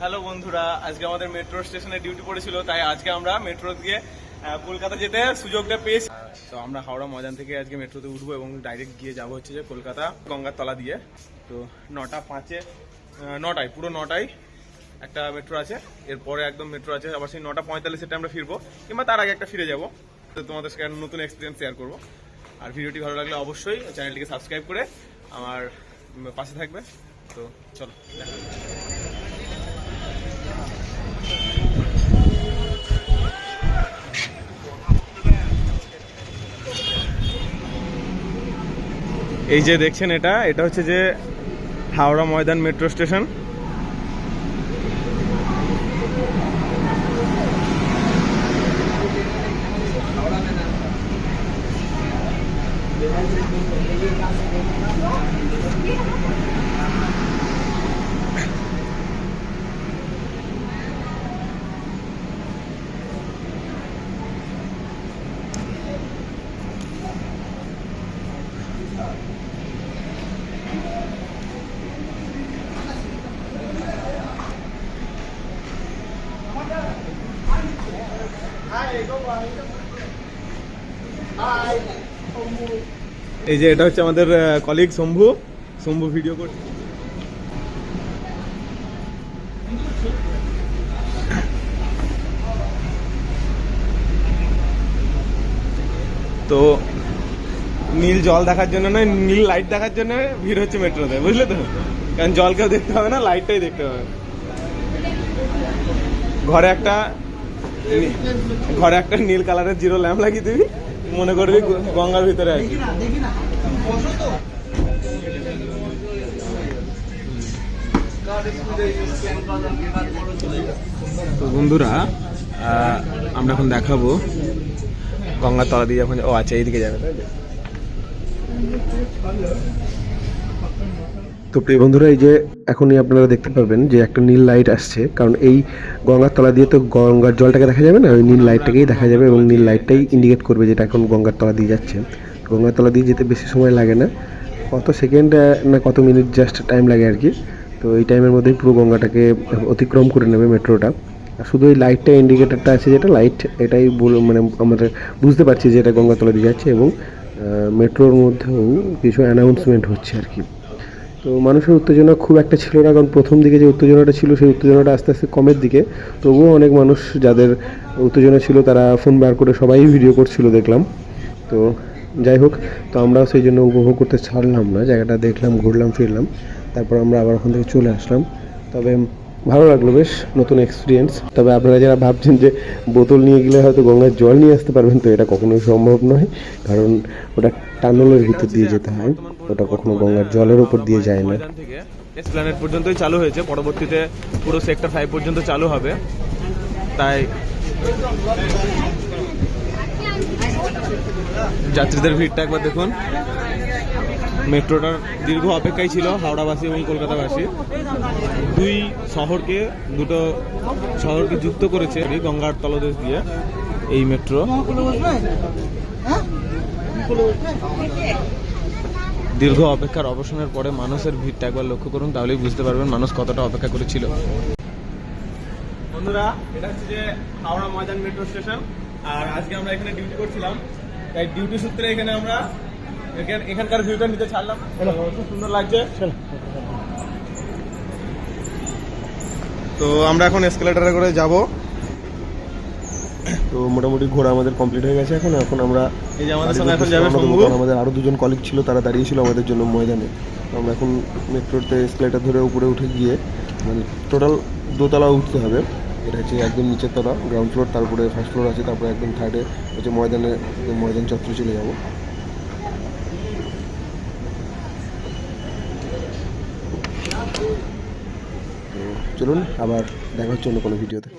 Hello বন্ধুরা, আজকে আমাদের মেট্রো স্টেশনে ডিউটি পড়েছিল, তাই আজকে আমরা মেট্রো দিয়ে কলকাতা যেতে সুযোগটা পেয়েছি। তো আমরা হাওড়া ময়দান থেকে আজকে মেট্রোতে উঠবো এবং ডাইরেক্ট গিয়ে যাব হচ্ছে যে কলকাতা গঙ্গার তলা দিয়ে। তো নটা পাঁচে নটায়, পুরো নটায় একটা মেট্রো আছে, এরপরে একদম মেট্রো আছে, আবার সেই নটা পঁয়তাল্লিশে আমরা ফিরবো, কিংবা তার আগে একটা ফিরে যাব। তো তোমাদের সাথে নতুন এক্সপিরিয়েন্স শেয়ার করব। আর ভিডিওটি ভালো লাগলে অবশ্যই চ্যানেলটিকে সাবস্ক্রাইব করে আমার পাশে থাকবে। তো চলো, দেখা। এই যে দেখছেন এটা এটা হচ্ছে যে হাওড়া ময়দান মেট্রো স্টেশন। এই যে এটা হচ্ছে আমাদের কলিগ শম্ভু। শম্ভু ভিডিও করছে তো নীল জল দেখার জন্য নয়, নীল লাইট দেখার জন্য ভিড় হচ্ছে মেট্রোতে বুঝলে তো? কারণ জলকেও দেখতে হবে না লাইটটাই দেখতে হবে। ঘরে একটা ঘরে একটা নীল কালারের জিরো ল্যাম্প লাগিয়ে দিবি মনে করবি গঙ্গার ভিতরে আছি। তো। বন্ধুরা আহ, আমরা এখন দেখাবো গঙ্গার তলা দিয়ে যখন ও আচ্ছা এইদিকে যাবে তাই তো? প্রিয় বন্ধুরা, এই যে এখনই আপনারা দেখতে পারবেন যে একটা নীল লাইট আসছে। কারণ এই গঙ্গার তলা দিয়ে তো গঙ্গার জলটাকে দেখা যাবে না? ওই নীল লাইটটাকেই দেখা যাবে এবং নীল লাইটটাই ইন্ডিকেট করবে যেটা এখন গঙ্গার তলা দিয়ে যাচ্ছে। গঙ্গার তলা দিয়ে যেতে বেশি সময় লাগে না। কত সেকেন্ড না কত মিনিট জাস্ট টাইম লাগে আর কি। তো এই টাইমের মধ্যেই পুরো গঙ্গাটাকে অতিক্রম করে নেবে মেট্রোটা। শুধু এই লাইটটা ইন্ডিকেটারটা আছে যেটা লাইট এটাই মানে আমাদের বুঝতে পারছি যে এটা গঙ্গার তলা দিয়ে যাচ্ছে এবং মেট্রোর মধ্যেও কিছু অ্যানাউন্সমেন্ট হচ্ছে আর কি। তো মানুষের উত্তেজনা খুব একটা ছিল না, কারণ প্রথম দিকে যে উত্তেজনাটা ছিল, সেই উত্তেজনাটা আস্তে আস্তে কমের দিকে। তবুও অনেক মানুষ যাদের উত্তেজনা ছিল, তারা ফোন বার করে সবাই ভিডিও করছিল, দেখলাম। তো যাই হোক, তো আমরাও সেই জন্য উপভোগ করতে ছাড়লাম না। জায়গাটা দেখলাম, ঘুরলাম, ফিরলাম। তারপর আমরা আবার ওখান থেকে চলে আসলাম। তবে ভালো লাগল বেশ, নতুন এক্সপিরিয়েন্স তবে আপনারা যারা ভাবছেন যে বোতল নিয়ে গেলে হয়তো গঙ্গার জল নিয়ে আসতে পারবেন, তো এটা কখনোই সম্ভব নয়। কারণ ওটা টানেলের ভিতর দিয়ে যেতে হয়, ওটা কখনো গঙ্গার জলের উপর দিয়ে যায় না। এসপ্ল্যানেট পর্যন্তই চালু হয়েছে, পরবর্তীতে পুরো সেক্টর ফাইভ পর্যন্ত চালু হবে। তাই যাত্রীদের ভিড়টা একবার দেখুন। মেট্রোটার দীর্ঘ অপেক্ষায় ছিল হাওড়াবাসী এবং কলকাতাবাসী। দুই শহরকে দুটো শহরকে যুক্ত করেছে এই গঙ্গার তলদেশ দিয়ে এই মেট্রো। দীর্ঘ অপেক্ষার অবসানের পরে মানুষের ভিড়টা একবার লক্ষ্য করুন তাহলেই বুঝতে পারবেন মানুষ কতটা অপেক্ষা করেছিল। বন্ধুরা এটা হচ্ছে যে হাওড়া ময়দান মেট্রো স্টেশন। আর আজকে আমরা এখানে ডিউটি করছিলাম। তাই ডিউটি সূত্রে এখানে আমরা এখানকার ভিউটা নিতে ছাড়লাম। খুব সুন্দর লাগছে। তো আমরা এখন এসকেলেটারে করে যাব। তো মোটামুটি ঘোরা আমাদের কমপ্লিট হয়ে গেছে এখন। এখন আমরা এই যে আমাদের সঙ্গে এখন যাবে শম্ভু। আমাদের আরও দুজন কলিগ ছিল তারা দাঁড়িয়ে ছিল আমাদের জন্য ময়দানে। তো আমরা এখন মেট্রোতে এসকেলেটার ধরে উপরে উঠে গিয়ে মানে টোটাল দোতলা উঠতে হবে। এটা হচ্ছে একদম নিচের তলা গ্রাউন্ড ফ্লোর তারপরে ফার্স্ট ফ্লোর আছে তারপরে একদম থার্ডে হচ্ছে ময়দানে ময়দান চত্বরে চলে যাব। তো চলুন আবার দেখা হচ্ছে অন্য কোনো ভিডিওতে।